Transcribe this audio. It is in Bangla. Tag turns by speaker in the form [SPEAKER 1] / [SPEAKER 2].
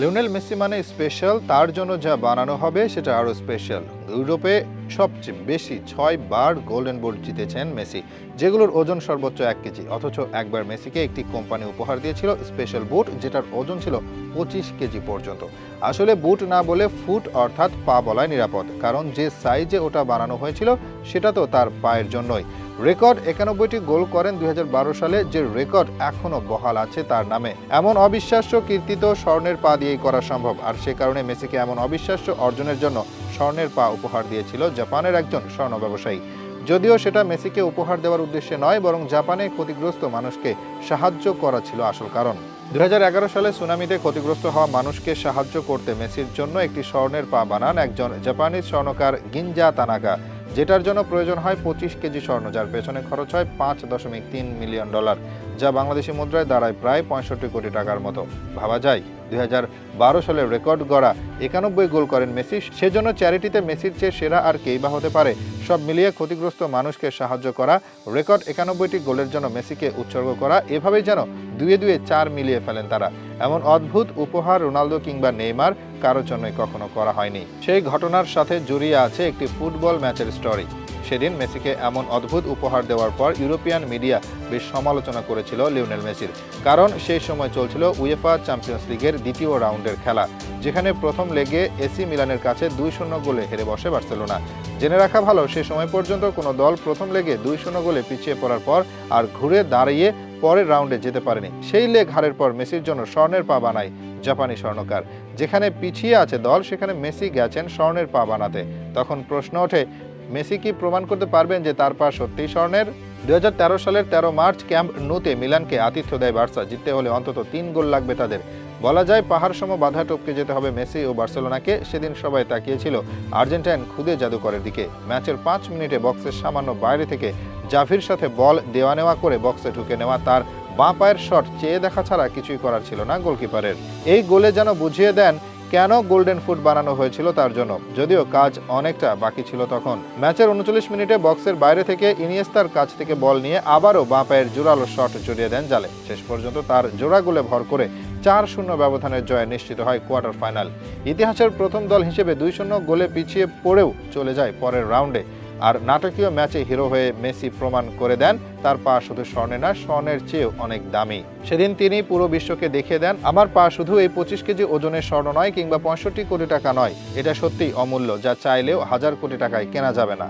[SPEAKER 1] লিওনেল মেসি মানে স্পেশাল তার জন্য যা বানানো হবে সেটা আরও স্পেশাল ইউরোপে সবচেয়ে বেশি ছয় বার গোল্ডেন বুট জিতেছেন মেসি, যেগুলোর ওজন সর্বোচ্চ এক কেজি, অথচ একবার মেসিকে একটি কোম্পানি উপহার দিয়েছিল স্পেশাল বুট যেটার ওজন ছিল পঁচিশ কেজি পর্যন্ত। আসলে বুট না বলে ফুট অর্থাৎ পা বলায় নিরাপদ, কারণ যে সাইজে ওটা বানানো হয়েছিল, সেটা তো তার পায়ের জন্যই। রেকর্ড একানব্বইটি গোল করেন দুই হাজার বারো সালে, যে রেকর্ড এখনও বহাল আছে তার নামে। এমন অবিশ্বাস্য কীর্তি তো স্বর্ণের পা দিয়েই করা সম্ভব, আর সে কারণে মেসিকে এমন অবিশ্বাস্য অর্জনের জন্য স্বর্ণের পা উপহার দিয়েছিল জাপানের একজন স্বর্ণ ব্যবসায়ী। যদিও সেটা মেসিকে উপহার দেওয়ার উদ্দেশ্যে নয়, বরং জাপানে ক্ষতিগ্রস্ত মানুষকে সাহায্য করা ছিল আসল কারণ। দু হাজার এগারো সালে সুনামিতে ক্ষতিগ্রস্ত হওয়া মানুষকে সাহায্য করতে মেসির জন্য একটি স্বর্ণের পা বানান একজন জাপানিজ স্বর্ণকার গিনজা তানাকা যেটার জন্য প্রয়োজন হয় পঁচিশ কেজি স্বর্ণ, যার পেছনে খরচ হয় পাঁচ দশমিক তিন মিলিয়ন ডলার, যা বাংলাদেশি মুদ্রায় দাঁড়ায় প্রায় পঁয়ষট্টি কোটি টাকার মতো। ভাবা যায় দুই হাজার বারো সালে রেকর্ড গড়া একানব্বই গোল করেন মেসি। সেজন্য চ্যারিটিতে মেসির চেয়ে সেরা আর কেই বা হতে পারে, সব মিলিয়ে ক্ষতিগ্রস্ত মানুষকে সাহায্য করা, রেকর্ড একানব্বইটি গোলের জন্য মেসিকে উৎসর্গ করা, এভাবেই যেন দুয়ে দুয়ে চার মিলিয়ে ফেলেন তারা। এমন অদ্ভুত উপহার রোনালদো কিংবা নেইমার কারোর জন্যই কখনো করা হয়নি। সেই ঘটনার সাথে জড়িয়ে আছে একটি ফুটবল ম্যাচের স্টোরি সেদিন মেসিকে এমন অদ্ভুত উপহার দেওয়ার পর ইউরোপিয়ান মিডিয়া বেশ সমালোচনা করেছিল লিওনেল মেসির, কারণ সেই সময় চলছিল উয়েফা চ্যাম্পিয়ন্স লিগের দ্বিতীয় রাউন্ডের খেলা, যেখানে প্রথম লেগে এসি মিলানের কাছে দুই শূন্য গোলে হেরে বসে বার্সেলোনা। জেনে রাখা ভালো, সে সময় পর্যন্ত কোনো দল প্রথম লেগে দুই শূন্য গোলে পিছিয়ে পড়ার পর আর ঘুরে দাঁড়িয়ে পরের রাউন্ডে যেতে পারেনি। সেই লেগ হারের পর মেসির জন্য স্বর্ণের পা বানায় জাপানি স্বর্ণকার। যেখানে পিছিয়ে আছে দল, সেখানে মেসি গেছেন স্বর্ণের পা বানাতে। তখন প্রশ্ন ওঠে, মেসি কি প্রমাণ করতে পারবেন যে তার পা সত্যিই স্বর্ণের? দু হাজার তেরো সালের তেরো মার্চ ক্যাম্প নুতে মিলানকে আতিথ্য দেয় বার্সা। জিততে হলে অন্তত তিন গোল লাগবে তাদের। বলা যায় পাহাড় সম বাধা টপকে যেতে হবে মেসি ও বার্সেলোনাকে। সেদিন সবাই তাকিয়েছিল আর্জেন্টাইন খুদে জাদুকরের দিকে। ম্যাচের পাঁচ মিনিটে বক্সের সামান্য বাইরে থেকে জাভির সাথে বল দেওয়া নেওয়া করে বক্সে ঢুকে নেওয়া তার বাঁ পায়ের শট চেয়ে দেখা ছাড়া কিছুই করার ছিল না গোলকিপারের। এই গোলে যেন বুঝিয়ে দেন কেন গোল্ডেন ফুট বানানো হয়েছিল তার জন্য? যদিও কাজ অনেকটা বাকি ছিল তখন। ম্যাচের উনচল্লিশ মিনিটে বক্সের বাইরে থেকে ইনিয়েস্তার কাছ থেকে বল নিয়ে আবারও বাঁ পায়ের জোরালো শট জড়িয়ে দেন জালে। শেষ পর্যন্ত তার জোড়া গোলে ভর করে চার শূন্য ব্যবধানের জয়ে নিশ্চিত হয় কোয়ার্টার ফাইনাল। ইতিহাসের প্রথম দল হিসেবে দুই শূন্য গোলে পিছিয়ে পড়েও চলে যায় পরের রাউন্ডে। আর নাটকীয় ম্যাচে হিরো হয়ে মেসি প্রমাণ করে দেন, তার পা শুধু স্বর্ণে না, স্বর্ণের চেয়েও অনেক দামি। সেদিন তিনি পুরো বিশ্বকে দেখিয়ে দেন, আমার পা শুধু এই পঁচিশ কেজি ওজনের স্বর্ণ নয় কিংবা পঁয়ষট্টি কোটি টাকা নয়। এটা সত্যিই অমূল্য, যা চাইলেও হাজার কোটি টাকায় কেনা যাবে না।